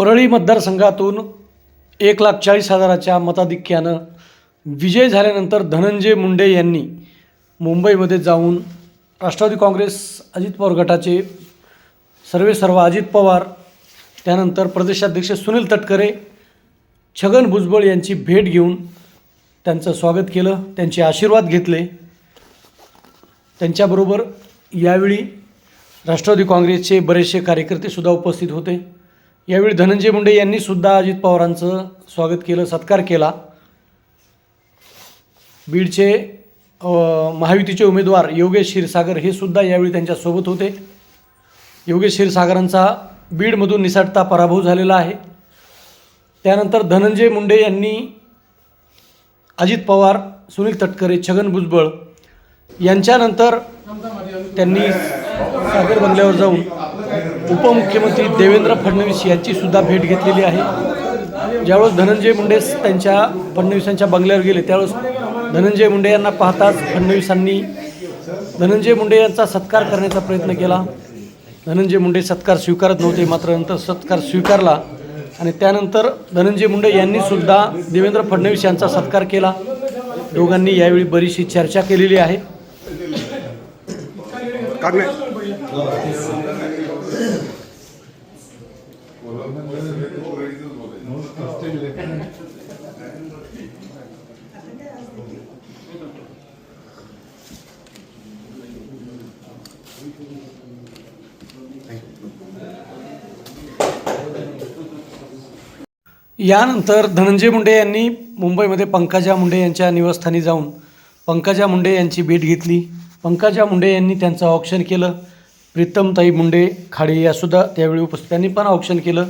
परळी मतदारसंघातून एक लाख चाळीस हजाराच्या मताधिक्यानं विजय झाल्यानंतर धनंजय मुंडे यांनी मुंबईमध्ये जाऊन राष्ट्रवादी काँग्रेस अजित पवार गटाचे सर्वे सर्व अजित पवार त्यानंतर प्रदेशाध्यक्ष सुनील तटकरे छगन भुजबळ यांची भेट घेऊन त्यांचं स्वागत केलं त्यांचे आशीर्वाद घेतले. त्यांच्याबरोबर यावेळी राष्ट्रवादी काँग्रेसचे बरेचसे कार्यकर्तेसुद्धा उपस्थित होते. यावेळी धनंजय मुंडे यांनी सुद्धा अजित पवारांचं स्वागत केलं सत्कार केला. बीडचे महायुतीचे उमेदवार योगेश क्षीरसागर हे सुद्धा यावेळी त्यांच्यासोबत होते. योगेश क्षीरसागरांचा बीडमधून निसटता पराभव झालेला आहे. त्यानंतर धनंजय मुंडे यांनी अजित पवार सुनील तटकरे छगन भुजबळ यांच्यानंतर त्यांनी सागर बंगल्यावर जाऊन उपमुख्यमंत्री देवेंद्र फडणवीस यांची सुद्धा भेट घेतलेली आहे. ज्यावेळेस धनंजय मुंडे त्यांच्या फडणवीसांच्या बंगल्यावर गेले त्यावेळेस धनंजय मुंडे यांना पाहताच फडणवीसांनी धनंजय मुंडे यांचा सत्कार करण्याचा प्रयत्न केला. धनंजय मुंडे सत्कार स्वीकारत नव्हते मात्र नंतर सत्कार स्वीकारला आणि त्यानंतर धनंजय मुंडे यांनी सुद्धा देवेंद्र फडणवीस यांचा सत्कार केला. दोघांनी यावेळी बरीचशी चर्चा केलेली आहे. यानंतर धनंजय मुंडे यांनी मुंबईमध्ये पंकजा मुंडे यांच्या निवासस्थानी जाऊन पंकजा मुंडे यांची भेट घेतली. पंकजा मुंडे यांनी त्यांचं ऑप्शन केलं. प्रीतमताई मुंडे खाडे यासुद्धा त्यावेळी उपस्थित. त्यांनी पण औक्षण केलं.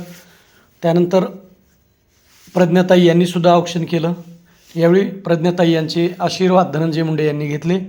त्यानंतर प्रज्ञाताई यांनीसुद्धा औक्षण केलं. यावेळी प्रज्ञाताई यांचे आशीर्वाद धनंजय मुंडे यांनी घेतले.